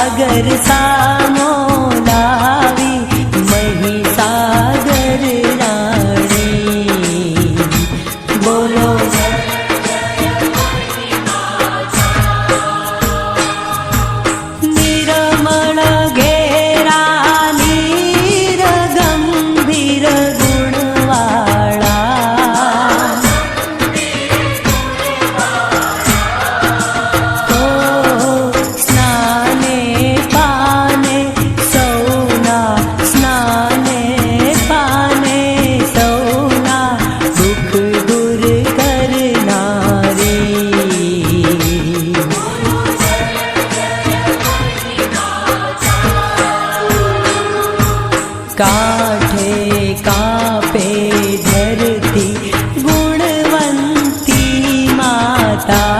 સાગર સા કાઠે કાપે ધરતી ગુણવંતી માતા